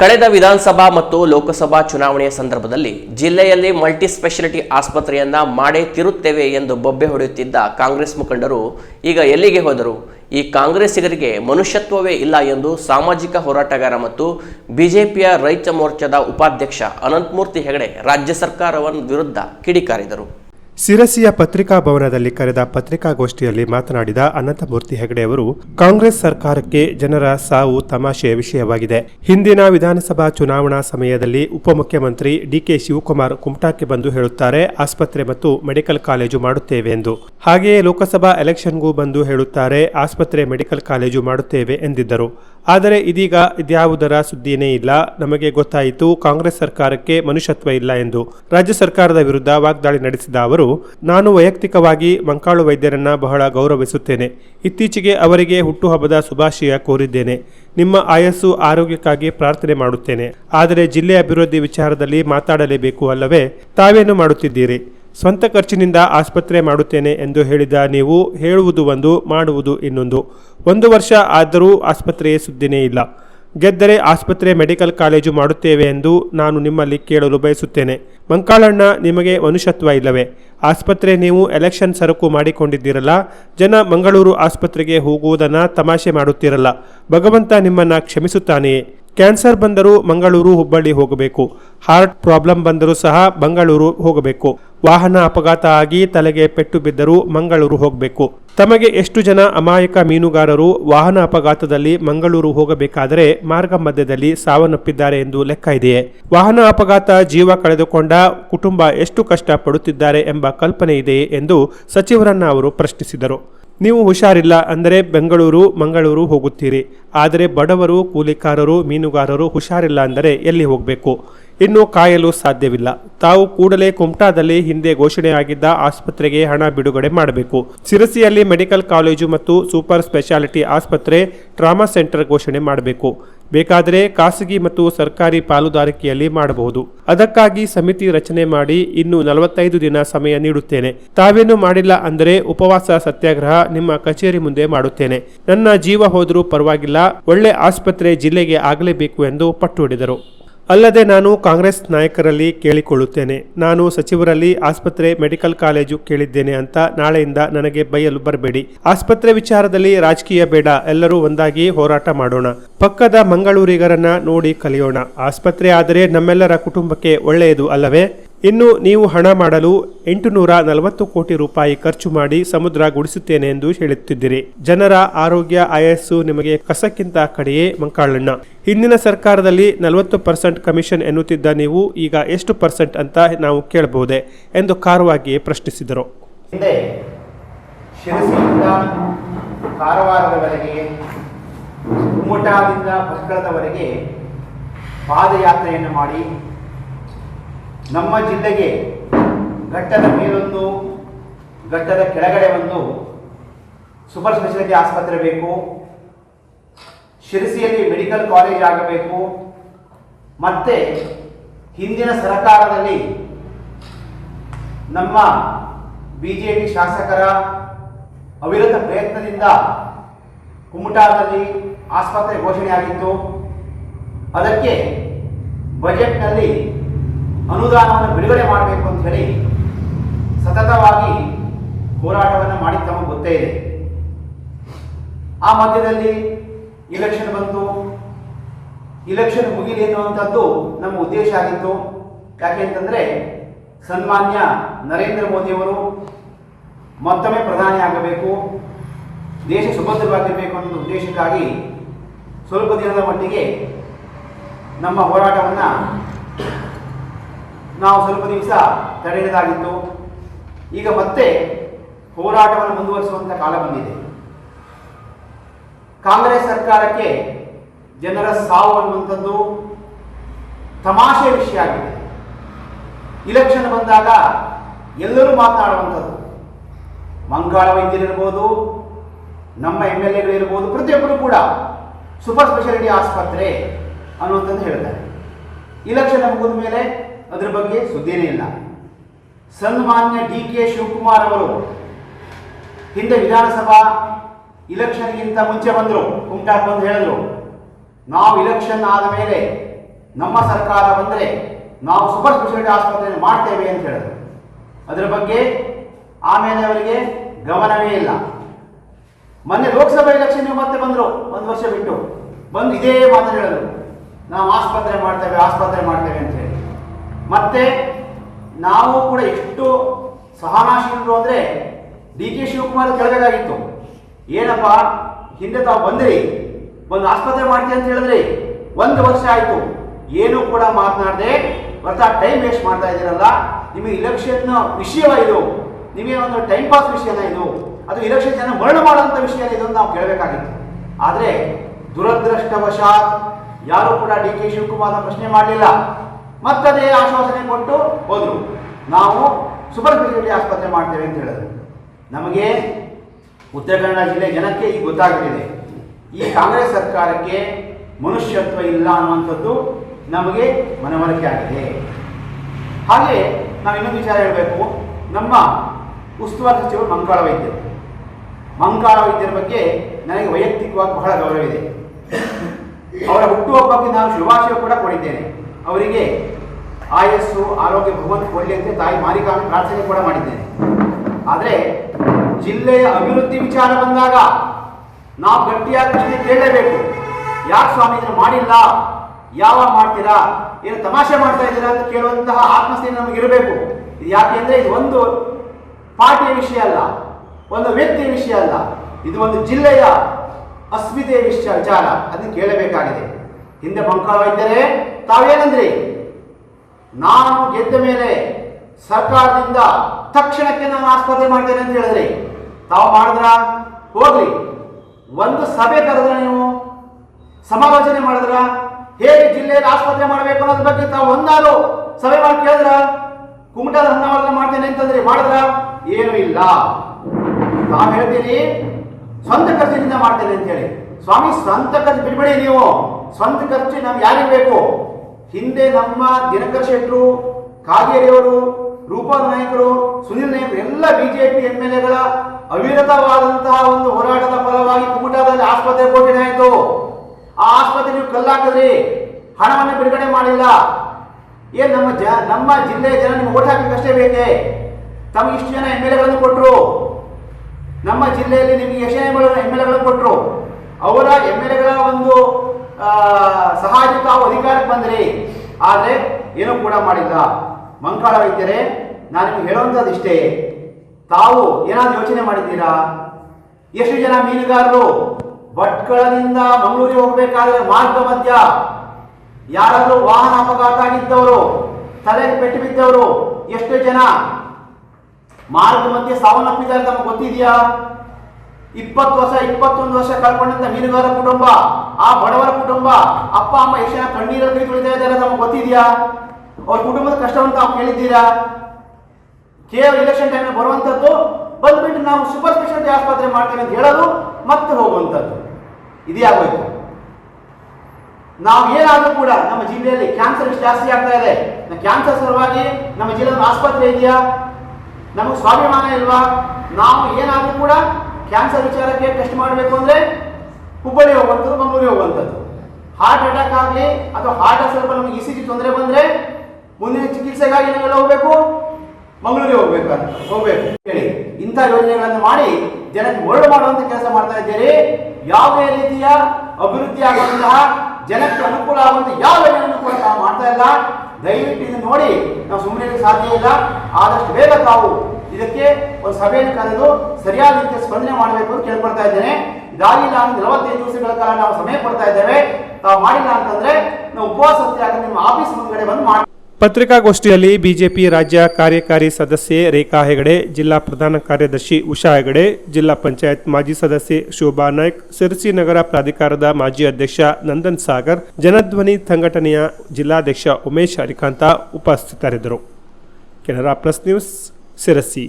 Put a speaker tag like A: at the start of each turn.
A: ಕಳೆದ ವಿಧಾನಸಭಾ ಮತ್ತು ಲೋಕಸಭಾ ಚುನಾವಣೆಯ ಸಂದರ್ಭದಲ್ಲಿ ಜಿಲ್ಲೆಯಲ್ಲಿ ಮಲ್ಟಿ ಸ್ಪೆಷಾಲಿಟಿ ಆಸ್ಪತ್ರೆಯನ್ನ ಮಾಡೇ ತಿರುತ್ತೇವೆ ಎಂದು ಬೊಬ್ಬೆ ಹೊಡೆಯುತ್ತಿದ್ದ ಕಾಂಗ್ರೆಸ್ ಮುಖಂಡರು ಈಗ ಎಲ್ಲಿಗೆ ಹೋದರು? ಈ ಕಾಂಗ್ರೆಸ್ಸಿಗರಿಗೆ ಮನುಷ್ಯತ್ವವೇ ಇಲ್ಲ ಎಂದು ಸಾಮಾಜಿಕ ಹೋರಾಟಗಾರ ಮತ್ತು ಬಿಜೆಪಿಯ ರೈತ ಮೋರ್ಚಾದ ಉಪಾಧ್ಯಕ್ಷ ಅನಂತಮೂರ್ತಿ ಹೆಗಡೆ ರಾಜ್ಯ ಸರ್ಕಾರವನ್ನು ವಿರುದ್ಧ ಕಿಡಿಕಾರಿದರು.
B: ಸಿರಸಿಯ ಪತ್ರಿಕಾ ಭವನದಲ್ಲಿ ಕರೆದ ಪತ್ರಿಕಾಗೋಷ್ಠಿಯಲ್ಲಿ ಮಾತನಾಡಿದ ಅನಂತಮೂರ್ತಿ ಹೆಗಡೆ ಅವರು, ಕಾಂಗ್ರೆಸ್ ಸರ್ಕಾರಕ್ಕೆ ಜನರ ಸಾವು ತಮಾಷೆಯ ವಿಷಯವಾಗಿದೆ. ಹಿಂದಿನ ವಿಧಾನಸಭಾ ಚುನಾವಣಾ ಸಮಯದಲ್ಲಿ ಉಪಮುಖ್ಯಮಂತ್ರಿ ಡಿಕೆ ಶಿವಕುಮಾರ್ ಕುಮಟಾಕ್ಕೆ ಬಂದು ಹೇಳುತ್ತಾರೆ, ಆಸ್ಪತ್ರೆ ಮತ್ತು ಮೆಡಿಕಲ್ ಕಾಲೇಜು ಮಾಡುತ್ತೇವೆ ಎಂದು. ಹಾಗೆಯೇ ಲೋಕಸಭಾ ಎಲೆಕ್ಷನ್ಗೂ ಬಂದು ಹೇಳುತ್ತಾರೆ, ಆಸ್ಪತ್ರೆ, ಮೆಡಿಕಲ್ ಕಾಲೇಜು ಮಾಡುತ್ತೇವೆ ಎಂದಿದ್ದರು. ಆದರೆ ಇದೀಗ ಇದ್ಯಾವುದರ ಸುದ್ದಿಯೇ ಇಲ್ಲ. ನಮಗೆ ಗೊತ್ತಾಯಿತು, ಕಾಂಗ್ರೆಸ್ ಸರ್ಕಾರಕ್ಕೆ ಮನುಷ್ಯತ್ವ ಇಲ್ಲ ಎಂದು. ರಾಜ್ಯ ಸರ್ಕಾರದ ವಿರುದ್ಧ ವಾಗ್ದಾಳಿ ನಡೆಸಿದ ಅವರು, ನಾನು ವೈಯಕ್ತಿಕವಾಗಿ ಮಂಕಾಳು ವೈದ್ಯರನ್ನ ಬಹಳ ಗೌರವಿಸುತ್ತೇನೆ. ಇತ್ತೀಚೆಗೆ ಅವರಿಗೆ ಹುಟ್ಟುಹಬ್ಬದ ಶುಭಾಶಯ ಕೋರಿದ್ದೇನೆ. ನಿಮ್ಮ ಆಯಸ್ಸು ಆರೋಗ್ಯಕ್ಕಾಗಿ ಪ್ರಾರ್ಥನೆ ಮಾಡುತ್ತೇನೆ. ಆದರೆ ಜಿಲ್ಲೆ ಅಭಿವೃದ್ಧಿ ವಿಚಾರದಲ್ಲಿ ಮಾತಾಡಲೇಬೇಕು ಅಲ್ಲವೇ? ತಾವೇನು ಮಾಡುತ್ತಿದ್ದೀರಿ? ಸ್ವಂತ ಖರ್ಚಿನಿಂದ ಆಸ್ಪತ್ರೆ ಮಾಡುತ್ತೇನೆ ಎಂದು ಹೇಳಿದ ನೀವು ಹೇಳುವುದು ಒಂದು, ಮಾಡುವುದು ಇನ್ನೊಂದು. ಒಂದು ವರ್ಷ ಆದರೂ ಆಸ್ಪತ್ರೆಯ ಸುದ್ದಿನೇ ಇಲ್ಲ. ಗೆದ್ದರೆ ಆಸ್ಪತ್ರೆ ಮೆಡಿಕಲ್ ಕಾಲೇಜು ಮಾಡುತ್ತೇವೆ ಎಂದು ನಾನು ನಿಮ್ಮಲ್ಲಿ ಕೇಳಲು ಬಯಸುತ್ತೇನೆ. ಮಂಕಾಳಣ್ಣ, ನಿಮಗೆ ಮನುಷ್ಯತ್ವ ಇಲ್ಲವೇ? ಆಸ್ಪತ್ರೆ ನೀವು ಎಲೆಕ್ಷನ್ ಸರಕು ಮಾಡಿಕೊಂಡಿದ್ದೀರಲ್ಲ, ಜನ ಮಂಗಳೂರು ಆಸ್ಪತ್ರೆಗೆ ಹೋಗುವುದನ್ನು ತಮಾಷೆ ಮಾಡುತ್ತಿರಲ್ಲ. ಭಗವಂತ ನಿಮ್ಮನ್ನ ಕ್ಷಮಿಸುತ್ತಾನೆಯೇ? ಕ್ಯಾನ್ಸರ್ ಬಂದರೂ ಮಂಗಳೂರು ಹುಬ್ಬಳ್ಳಿ ಹೋಗಬೇಕು. ಹಾರ್ಟ್ ಪ್ರಾಬ್ಲಮ್ ಬಂದರೂ ಸಹ ಮಂಗಳೂರು ಹೋಗಬೇಕು. ವಾಹನ ಅಪಘಾತ ಆಗಿ ತಲೆಗೆ ಪೆಟ್ಟು ಬಿದ್ದರೂ ಮಂಗಳೂರು ಹೋಗಬೇಕು. ತಮಗೆ ಎಷ್ಟು ಜನ ಅಮಾಯಕ ಮೀನುಗಾರರು ವಾಹನ ಅಪಘಾತದಲ್ಲಿ ಮಂಗಳೂರು ಹೋಗಬೇಕಾದರೆ ಮಾರ್ಗ ಮಧ್ಯದಲ್ಲಿ ಸಾವನ್ನಪ್ಪಿದ್ದಾರೆ ಎಂದು ಲೆಕ್ಕ ಇದೆಯೇ? ವಾಹನ ಅಪಘಾತ ಜೀವ ಕಳೆದುಕೊಂಡ ಕುಟುಂಬ ಎಷ್ಟು ಕಷ್ಟ ಪಡುತ್ತಿದ್ದಾರೆ ಎಂಬ ಕಲ್ಪನೆ ಇದೆಯೇ ಎಂದು ಸಚಿವರನ್ನ ಅವರು ಪ್ರಶ್ನಿಸಿದರು. ನೀವು ಹುಷಾರಿಲ್ಲ ಅಂದರೆ ಬೆಂಗಳೂರು, ಮಂಗಳೂರು ಹೋಗುತ್ತೀರಿ. ಆದರೆ ಬಡವರು, ಕೂಲಿಕಾರರು, ಮೀನುಗಾರರು ಹುಷಾರಿಲ್ಲ ಅಂದರೆ ಎಲ್ಲಿ ಹೋಗಬೇಕು? ಇನ್ನು ಕಾಯಲು ಸಾಧ್ಯವಿಲ್ಲ. ತಾವು ಕೂಡಲೇ ಕುಮಟಾದಲ್ಲಿ ಹಿಂದೆ ಘೋಷಣೆಯಾಗಿದ್ದ ಆಸ್ಪತ್ರೆಗೆ ಹಣ ಬಿಡುಗಡೆ ಮಾಡಬೇಕು. ಸಿರಸಿಯಲ್ಲಿ ಮೆಡಿಕಲ್ ಕಾಲೇಜು ಮತ್ತು ಸೂಪರ್ ಸ್ಪೆಷಾಲಿಟಿ ಆಸ್ಪತ್ರೆ ಟ್ರಾಮಾ ಸೆಂಟರ್ ಘೋಷಣೆ ಮಾಡಬೇಕು. ಬೇಕಾದರೆ ಖಾಸಗಿ ಮತ್ತು ಸರ್ಕಾರಿ ಪಾಲುದಾರಿಕೆಯಲ್ಲಿ ಮಾಡಬಹುದು. ಅದಕ್ಕಾಗಿ ಸಮಿತಿ ರಚನೆ ಮಾಡಿ ಇನ್ನು ನಲವತ್ತೈದು ದಿನ ಸಮಯ ನೀಡುತ್ತೇನೆ. ತಾವೇನು ಮಾಡಿಲ್ಲ ಅಂದರೆ ಉಪವಾಸ ಸತ್ಯಾಗ್ರಹ ನಿಮ್ಮ ಕಚೇರಿ ಮುಂದೆ ಮಾಡುತ್ತೇನೆ. ನನ್ನ ಜೀವ ಹೋದರೂ ಪರವಾಗಿಲ್ಲ. ಒಳ್ಳೆ ಆಸ್ಪತ್ರೆ ಜಿಲ್ಲೆಗೆ ಆಗಲೇಬೇಕು ಎಂದು ಪಟ್ಟು ಹಿಡಿದರು. ಅಲ್ಲದೆ ನಾನು ಕಾಂಗ್ರೆಸ್ ನಾಯಕರಲ್ಲಿ ಕೇಳಿಕೊಳ್ಳುತ್ತೇನೆ. ನಾನು ಸಚಿವರಲ್ಲಿ ಆಸ್ಪತ್ರೆ, ಮೆಡಿಕಲ್ ಕಾಲೇಜು ಕೇಳಿದ್ದೇನೆ ಅಂತ ನಾಳೆಯಿಂದ ನನಗೆ ಬೈಯಲು ಬರಬೇಡಿ. ಆಸ್ಪತ್ರೆ ವಿಚಾರದಲ್ಲಿ ರಾಜಕೀಯ ಬೇಡ, ಎಲ್ಲರೂ ಒಂದಾಗಿ ಹೋರಾಟ ಮಾಡೋಣ. ಪಕ್ಕದ ಮಂಗಳೂರಿಗರನ್ನ ನೋಡಿ ಕಲಿಯೋಣ. ಆಸ್ಪತ್ರೆ ಆದರೆ ನಮ್ಮೆಲ್ಲರ ಕುಟುಂಬಕ್ಕೆ ಒಳ್ಳೆಯದು ಅಲ್ಲವೇ? ಇನ್ನು ನೀವು ಹಣ ಮಾಡಲು ಎಂಟುನೂರ ನಲವತ್ತು ಕೋಟಿ ರೂಪಾಯಿ ಖರ್ಚು ಮಾಡಿ ಸಮುದ್ರ ಗುಡಿಸುತ್ತೇನೆ ಎಂದು ಹೇಳುತ್ತಿದ್ದೀರಿ. ಜನರ ಆರೋಗ್ಯ, ಆಯಸ್ಸು ನಿಮಗೆ ಕಸಕ್ಕಿಂತ ಕಡೆಯೇ ಮಂಕಾಳಣ್ಣ. ಹಿಂದಿನ ಸರ್ಕಾರದಲ್ಲಿ ನಲವತ್ತು ಪರ್ಸೆಂಟ್ ಕಮಿಷನ್ ಎನ್ನುತ್ತಿದ್ದ ನೀವು ಈಗ ಎಷ್ಟು ಪರ್ಸೆಂಟ್ ಅಂತ ನಾವು ಕೇಳಬಹುದೇ ಎಂದು ಖಾರವಾಗಿ ಪ್ರಶ್ನಿಸಿದರು.
C: ಪಾದಯಾತ್ರೆಯನ್ನು ಮಾಡಿ ನಮ್ಮ ಜಿಲ್ಲೆಗೆ ಘಟ್ಟದ ಮೇಲೊಂದು, ಘಟ್ಟದ ಕೆಳಗಡೆ ಒಂದು ಸೂಪರ್ ಸ್ಪೆಷಾಲಿಟಿ ಆಸ್ಪತ್ರೆ ಬೇಕು. ಶಿರಸಿಯಲ್ಲಿ ಮೆಡಿಕಲ್ ಕಾಲೇಜ್ ಆಗಬೇಕು. ಮತ್ತೆ ಹಿಂದಿನ ಸರ್ಕಾರದಲ್ಲಿ ನಮ್ಮ ಬಿಜೆಪಿ ಶಾಸಕರ ಅವಿರತ ಪ್ರಯತ್ನದಿಂದ ಕುಮಟಾದಲ್ಲಿ ಆಸ್ಪತ್ರೆ ಘೋಷಣೆಯಾಗಿತ್ತು. ಅದಕ್ಕೆ ಬಜೆಟ್ನಲ್ಲಿ ಅನುದಾನವನ್ನು ಬಿಡುಗಡೆ ಮಾಡಬೇಕು ಅಂತ ಹೇಳಿ ಸತತವಾಗಿ ಹೋರಾಟವನ್ನು ಮಾಡಿ ತಮಗೆ ಗೊತ್ತೇ ಇದೆ. ಆ ಮಧ್ಯದಲ್ಲಿ ಇಲೆಕ್ಷನ್ ಬಂತು. ಇಲೆಕ್ಷನ್ ಮುಗಿಲಿ ಎನ್ನುವಂಥದ್ದು ನಮ್ಮ ಉದ್ದೇಶ ಆಗಿತ್ತು. ಯಾಕೆ ಅಂತಂದರೆ ಸನ್ಮಾನ್ಯ ನರೇಂದ್ರ ಮೋದಿಯವರು ಮತ್ತೊಮ್ಮೆ ಪ್ರಧಾನಿ ಆಗಬೇಕು. ದೇಶ ಸುಭದ್ರವಾಗಿರಬೇಕು ಅನ್ನೋ ಉದ್ದೇಶಕ್ಕಾಗಿ ಸ್ವಲ್ಪ ದಿನದ ಮಟ್ಟಿಗೆ ನಮ್ಮ ಹೋರಾಟವನ್ನು ನಾವು ಸ್ವಲ್ಪ ದಿವಸ ತಡೆಯದಾಗಿತ್ತು. ಈಗ ಮತ್ತೆ ಹೋರಾಟವನ್ನು ಮುಂದುವರಿಸುವಂಥ ಕಾಲ ಬಂದಿದೆ. ಕಾಂಗ್ರೆಸ್ ಸರ್ಕಾರಕ್ಕೆ ಜನರ ಸಾವು ಅನ್ನುವಂಥದ್ದು ತಮಾಷೆ ವಿಷಯ ಆಗಿದೆ. ಇಲೆಕ್ಷನ್ ಬಂದಾಗ ಎಲ್ಲರೂ ಮಾತನಾಡುವಂಥದ್ದು. ಮಂಗಾಳ ವೈದ್ಯರಿರ್ಬೋದು ನಮ್ಮ ಎಂ ಎಲ್ ಎಗಳಿರ್ಬೋದು ಪ್ರತಿಯೊಬ್ಬರು ಕೂಡ ಸೂಪರ್ ಸ್ಪೆಷಾಲಿಟಿ ಆಸ್ಪತ್ರೆ ಅನ್ನುವಂಥದ್ದು ಹೇಳ್ತಾರೆ ಇಲೆಕ್ಷನ್ ಮುಗಿದ ಮೇಲೆ ಅದ್ರ ಬಗ್ಗೆ ಸುದ್ದಿನೇ ಇಲ್ಲ. ಸನ್ಮಾನ್ಯ ಡಿ ಕೆ ಶಿವಕುಮಾರ್ ಅವರು ಹಿಂದೆ ವಿಧಾನಸಭಾ ಇಲೆಕ್ಷನ್ಗಿಂತ ಮುಂಚೆ ಬಂದರು ಕುಮಟಾಕ್ ಬಂದು ಹೇಳಿದ್ರು, ನಾವು ಇಲೆಕ್ಷನ್ ಆದ ಮೇಲೆ ನಮ್ಮ ಸರ್ಕಾರ ಬಂದರೆ ನಾವು ಸೂಪರ್ ಸ್ಪೆಷಾಲಿಟಿ ಆಸ್ಪತ್ರೆಯನ್ನು ಮಾಡ್ತೇವೆ ಅಂತ ಹೇಳಿದ್ರು. ಅದರ ಬಗ್ಗೆ ಆಮೇಲೆ ಅವರಿಗೆ ಗಮನವೇ ಇಲ್ಲ. ಮೊನ್ನೆ ಲೋಕಸಭಾ ಎಲೆಕ್ಷನ್ ಮತ್ತೆ ಬಂದರು, ಒಂದು ವರ್ಷ ಬಿಟ್ಟು. ಬಂದು ಇದೇ ಮಾತನ್ನು ಹೇಳಿದ್ರು. ನಾವು ಆಸ್ಪತ್ರೆ ಮಾಡ್ತೇವೆ ಆಸ್ಪತ್ರೆ ಮಾಡ್ತೇವೆ ಅಂತ ಹೇಳಿ. ಮತ್ತೆ ನಾವು ಕೂಡ ಎಷ್ಟು ಸಹನಾಶೀಲರು ಅಂದರೆ ಡಿ ಕೆ ಶಿವಕುಮಾರ್ ಕೇಳಬೇಕಾಗಿತ್ತು ಏನಪ್ಪ, ಹಿಂದೆ ತಾವು ಬಂದ್ರಿ ಒಂದು ಆಸ್ಪತ್ರೆ ಮಾಡ್ತೀವಿ ಅಂತ ಹೇಳಿದ್ರಿ ಒಂದು ವರ್ಷ ಆಯಿತು. ಏನು ಕೂಡ ಮಾತನಾಡದೆ ಬರ್ತಾ ಟೈಮ್ ವೇಸ್ಟ್ ಮಾಡ್ತಾ ಇದ್ದೀರಲ್ಲ. ನಿಮಗೆ ಇಲೆಕ್ಷನ್ ವಿಷಯವ ಇದು. ನಿಮಗೆ ಒಂದು ಟೈಮ್ ಪಾಸ್ ವಿಷಯನ ಇದು. ಅದು ಇಲೆಕ್ಷನ್ ಜನ ಮರಳು ಮಾಡುವಂಥ ವಿಷಯ ಇದು ನಾವು ಕೇಳಬೇಕಾಗಿತ್ತು. ಆದರೆ ದುರದೃಷ್ಟವಶಾತ್ ಯಾರು ಕೂಡ ಡಿ ಕೆ ಶಿವಕುಮಾರ್ ಪ್ರಶ್ನೆ ಮಾಡಲಿಲ್ಲ. ಮತ್ತದೇ ಆಶ್ವಾಸನೆ ಕೊಟ್ಟು ಹೋದರು. ನಾವು ಸೂಪರ್ ಸ್ಪೆಷಾಲಿಟಿ ಆಸ್ಪತ್ರೆ ಮಾಡ್ತೇವೆ ಅಂತ ಹೇಳಿದ್ರು. ನಮಗೆ ಉತ್ತರ ಕನ್ನಡ ಜಿಲ್ಲೆ ಜನಕ್ಕೆ ಈಗ ಗೊತ್ತಾಗ್ತಿದೆ. ಈ ಕಾಂಗ್ರೆಸ್ ಸರ್ಕಾರಕ್ಕೆ ಮನುಷ್ಯತ್ವ ಇಲ್ಲ ಅನ್ನುವಂಥದ್ದು ನಮಗೆ ಮನವರಿಕೆ ಆಗಿದೆ. ಹಾಗೆ ನಾವು ಇನ್ನೊಂದು ವಿಚಾರ ಹೇಳಬೇಕು. ನಮ್ಮ ಉಸ್ತುವಾರಿ ಸಚಿವರು ಮಂಕಾಳ ವೈದ್ಯರು. ಮಂಕಾಳ ವೈದ್ಯರ ಬಗ್ಗೆ ನನಗೆ ವೈಯಕ್ತಿಕವಾಗಿ ಬಹಳ ಗೌರವ ಇದೆ. ಅವರ ಹುಟ್ಟುಹಬ್ಬಕ್ಕೆ ನಾನು ಶುಭಾಶಯ ಕೂಡ ಕೊಡಿದ್ದೇನೆ ಅವರಿಗೆ ಆಯಸ್ಸು, ಆರೋಗ್ಯ, ಭಗವಂತ ಕೊಡಲಿ ಅಂತ ತಾಯಿ ಮಾರಿಕಾ ಪ್ರಾರ್ಥನೆ ಕೂಡ ಮಾಡಿದ್ದೇನೆ. ಆದರೆ ಜಿಲ್ಲೆಯ ಅಭಿವೃದ್ಧಿ ವಿಚಾರ ಬಂದಾಗ ನಾವು ಗಟ್ಟಿಯಾಗಿ ಪ್ರಶ್ನೆ ಕೇಳಲೇಬೇಕು. ಯಾಕೆ ಸ್ವಾಮಿ, ಇದನ್ನು ಮಾಡಿಲ್ಲ? ಯಾವಾಗ ಮಾಡ್ತೀರಾ? ಏನು ತಮಾಷೆ ಮಾಡ್ತಾ ಇದ್ದೀರಾ ಅಂತ ಕೇಳುವಂತಹ ಆತ್ಮಸ್ಥೆ ನಮಗೆ ಇರಬೇಕು. ಇದು ಯಾಕೆ ಅಂದರೆ ಇದು ಒಂದು ಪಾರ್ಟಿಯ ವಿಷಯ ಅಲ್ಲ, ಒಂದು ವ್ಯಕ್ತಿಯ ವಿಷಯ ಅಲ್ಲ. ಇದು ಒಂದು ಜಿಲ್ಲೆಯ ಅಸ್ಮಿತೆಯ ವಿಷಯ ವಿಚಾರ. ಅದನ್ನು ಕೇಳಬೇಕಾಗಿದೆ. ಹಿಂದೆ ಬಂಕಾಳ ಇದ್ದರೆ ತಾವೇನಂದ್ರಿ? ನಾನು ಗೆದ್ದ ಮೇಲೆ ಸರ್ಕಾರದಿಂದ ತಕ್ಷಣಕ್ಕೆ ನಾನು ಆಸ್ಪತ್ರೆ ಮಾಡ್ತೇನೆ ಅಂತ ಹೇಳಿದ್ರಿ. ತಾವು ಮಾಡಿದ್ರ? ಹೋಗ್ರಿ ಒಂದು ಸಭೆ ಕರೆದ್ರ ನೀವು ಸಮಾಲೋಚನೆ ಮಾಡಿದ್ರ? ಹೇಗೆ ಜಿಲ್ಲೆಯಲ್ಲಿ ಆಸ್ಪತ್ರೆ ಮಾಡಬೇಕು ಅನ್ನೋದ್ರ ಬಗ್ಗೆ ತಾವು ಒಂದಾದ್ರು ಸಭೆ ಮಾಡಿ ಕೇಳಿದ್ರ? ಕುಮಟದ ಹೊನ್ನಾವರ ಮಾಡ್ತೇನೆ ಅಂತಂದ್ರೆ ಮಾಡಿದ್ರ? ಏನೂ ಇಲ್ಲ. ತಾವು ಹೇಳ್ತೀನಿ ಸ್ವಂತ ಖರ್ಚಿನಿಂದ ಮಾಡ್ತೇನೆ ಅಂತ ಹೇಳಿ. ಸ್ವಾಮಿ, ಸ್ವಂತ ಖರ್ಚು ಬಿಡ್ಬೇಡಿ ನೀವು. ಸ್ವಂತ ಖರ್ಚು ನಮ್ಗೆ ಯಾರಿಗೆ ಬೇಕು? ಹಿಂದೆ ನಮ್ಮ ದಿನಕರ್ ಶೆಟ್ಟರು ಕಾಗೇರಿಯವರು ರೂಪಾ ನಾಯಕರು, ಸುನಿಲ್ ನಾಯಕರು ಎಲ್ಲ ಬಿಜೆಪಿ ಎಂ ಎಲ್ ಎಗಳ ಅವಿರತವಾದಂತಹ ಒಂದು ಹೋರಾಟದ ಫಲವಾಗಿ ಕುಮಟಾದಲ್ಲಿ ಆಸ್ಪತ್ರೆ ಘೋಷಣೆ ಆಯಿತು. ಆ ಆಸ್ಪತ್ರೆ ನೀವು ಕಲ್ಲಾಕಿದ್ರಿ. ಹಣವನ್ನು ಬಿಡುಗಡೆ ಮಾಡಿಲ್ಲ. ಏನ್ ನಮ್ಮ ಜ, ನಮ್ಮ ಜಿಲ್ಲೆಯ ಜನ ನಿಮ್ಗೆ ಓಟ್ ಹಾಕಲಿಕ್ಕಷ್ಟೇ ಬೇಕೆ? ತಮಗೆ ಇಷ್ಟು ಜನ ಎಂ ಎಲ್ ಎಗಳನ್ನು ಕೊಟ್ಟರು ನಮ್ಮ ಜಿಲ್ಲೆಯಲ್ಲಿ ನಿಮಗೆ ಎಷ್ಟು ಎಂ ಎಲ್ ಎಗಳನ್ನು ಕೊಟ್ಟರು ಅವರ ಎಂ ಎಲ್ ಎಗಳ ಒಂದು ಸಹಾಯದಿಂದ ತಾವು ಅಧಿಕಾರಕ್ಕೆ ಬಂದ್ರಿ. ಆದರೆ ಏನೂ ಕೂಡ ಮಾಡಿಲ್ಲ. ಮಂಕಾಳ ವೈದ್ಯರೇ, ನಾನು ನಿಮ್ಗೆ ಹೇಳುವಂಥದ್ದು ಇಷ್ಟೇ. ತಾವು ಏನಾದ್ರು ಯೋಚನೆ ಮಾಡಿದ್ದೀರಾ? ಎಷ್ಟು ಜನ ಮೀನುಗಾರರು ಭಟ್ಕಳದಿಂದ ಮಂಗಳೂರಿಗೆ ಹೋಗಬೇಕಾದ್ರೆ ಮಾರ್ಗ ಮಧ್ಯ ಯಾರಾದರೂ ವಾಹನ ಅಪಘಾತ ಆಗಿದ್ದವರು, ತಲೆಗೆ ಪೆಟ್ಟು ಬಿದ್ದವರು, ಎಷ್ಟು ಜನ ಮಾರ್ಗ ಮಧ್ಯೆ ಸಾವನ್ನಪ್ಪಿದ್ದಾರೆ. ತಮಗೆ ಗೊತ್ತಿದೆಯಾ? ಇಪ್ಪತ್ತು ವರ್ಷ, ಇಪ್ಪತ್ತೊಂದು ವರ್ಷ ಕಳ್ಕೊಂಡಂತ ಮೀನುಗಾರ ಕುಟುಂಬ, ಆ ಬಡವರ ಕುಟುಂಬ, ಅಪ್ಪ, ಅಮ್ಮ ಎಷ್ಟು ಜನ ಕಣ್ಣೀರಲ್ಲಿ ಕೈ ತುಳಿತಾ ಇದ್ದಾರೆ ನಮ್ಗೆ ಗೊತ್ತಿದೆಯಾ? ಅವ್ರ ಕುಟುಂಬದ ಕಷ್ಟವನ್ನು ತಾವು ಕೇಳಿದ್ದೀರಾ? ಕೇವಲ ಇಲೆಕ್ಷನ್ ಟೈಮ್ ಬರುವಂಥದ್ದು, ಬಂದ್ಬಿಟ್ಟು ನಾವು ಸೂಪರ್ ಸ್ಪೆಷಾಲಿಟಿ ಆಸ್ಪತ್ರೆ ಮಾಡ್ತೇವೆ ಅಂತ ಹೇಳೋದು ಮತ್ತೆ ಹೋಗುವಂಥದ್ದು. ಇದೇ ಆಗೋಯ್ತು. ನಾವು ಏನಾದರೂ ಕೂಡ ನಮ್ಮ ಜಿಲ್ಲೆಯಲ್ಲಿ ಕ್ಯಾನ್ಸರ್ ಜಾಸ್ತಿ ಆಗ್ತಾ ಇದೆ. ಕ್ಯಾನ್ಸರ್ ಸಲುವಾಗಿ ನಮ್ಮ ಜಿಲ್ಲೆಯಲ್ಲಿ ಆಸ್ಪತ್ರೆ ಇದೆಯಾ? ನಮಗೆ ಸ್ವಾಭಿಮಾನ ಇಲ್ವಾ? ನಾವು ಏನಾದರೂ ಕೂಡ ಕ್ಯಾನ್ಸರ್ ವಿಚಾರಕ್ಕೆ ಟೆಸ್ಟ್ ಮಾಡಬೇಕು ಅಂದರೆ ಹುಬ್ಬಳ್ಳಿ ಹೋಗುವಂಥದ್ದು, ಮಂಗಳೂರಿಗೆ ಹೋಗುವಂಥದ್ದು. ಹಾರ್ಟ್ ಅಟ್ಯಾಕ್ ಆಗಲಿ ಅಥವಾ ಹಾರ್ಟ್ ಸ್ವಲ್ಪ ನಮಗೆ ಇ ಸಿ ಜಿ ತೊಂದರೆ ಬಂದರೆ ಮುಂದಿನ ಚಿಕಿತ್ಸೆಗಾಗಿ ನಾವೆಲ್ಲ ಹೋಗಬೇಕು? ಮಂಗಳೂರಿಗೆ ಹೋಗ್ಬೇಕು ಅಂತ. ಹೋಗ್ಬೇಕು. ಹೇಳಿ. ಇಂಥ ಯೋಜನೆಗಳನ್ನು ಮಾಡಿ ಜನಕ್ಕೆ ಮರಳು ಮಾಡುವಂಥ ಕೆಲಸ ಮಾಡ್ತಾ ಇದ್ದೀರಿ. ಯಾವುದೇ ರೀತಿಯ ಅಭಿವೃದ್ಧಿ ಆಗುವಂತಹ ಜನಕ್ಕೆ ಅನುಕೂಲ ಆಗುವಂಥ ಯಾವ ಯೋಜನೆಯನ್ನು ಕೂಡ ನಾವು ಮಾಡ್ತಾ ಇಲ್ಲ. ದಯವಿಟ್ಟು ಇದನ್ನು ನೋಡಿ. ನಾವು ಸುಮ್ಮನೆ ಸಾಧ್ಯ ಇಲ್ಲ. ಆದಷ್ಟು ಬೇಗ ತಾವು ಇದಕ್ಕೆ ಒಂದು ಸಭೆಯನ್ನು ಕರೆದು ಸರಿಯಾದ ರೀತಿಯ ಸ್ಪಂದನೆ ಮಾಡಬೇಕು ಅಂತ ಕೇಳ್ಕೊಳ್ತಾ ಇದ್ದೇನೆ. ಇದಾಗಿಲ್ಲ ಅಂದ್ರೆ ನಲವತ್ತೈದು ದಿವಸಗಳ ಕಾಲ ನಾವು ಸಮಯ ಕೊಡ್ತಾ ಇದ್ದೇವೆ. ತಾವು ಮಾಡಿಲ್ಲ ಅಂತಂದ್ರೆ ನಾವು ಉಪವಾಸ ನಿಮ್ಮ ಆಫೀಸ್ ಮುಂದ್ಗಡೆ ಬಂದು ಮಾಡಿ
B: ಪತ್ರಿಕಾಗೋಷ್ಠಿಯಲ್ಲಿ ಬಿಜೆಪಿ ರಾಜ್ಯ ಕಾರ್ಯಕಾರಿ ಸದಸ್ಯೆ ರೇಖಾ ಹೆಗಡೆ, ಜಿಲ್ಲಾ ಪ್ರಧಾನ ಕಾರ್ಯದರ್ಶಿ ಉಷಾ ಹೆಗಡೆ, ಜಿಲ್ಲಾ ಪಂಚಾಯತ್ ಮಾಜಿ ಸದಸ್ಯೆ ಶೋಭಾ ನಾಯ್ಕ್, ಸಿರಸಿ ನಗರ ಪ್ರಾಧಿಕಾರದ ಮಾಜಿ ಅಧ್ಯಕ್ಷ ನಂದನ್ ಸಾಗರ್, ಜನಧ್ವನಿ ಸಂಘಟನೆಯ ಜಿಲ್ಲಾಧ್ಯಕ್ಷ ಉಮೇಶ್ ಹರಿಕಾಂತ ಉಪಸ್ಥಿತರಿದ್ದರು. Canara plus news, Sirsi.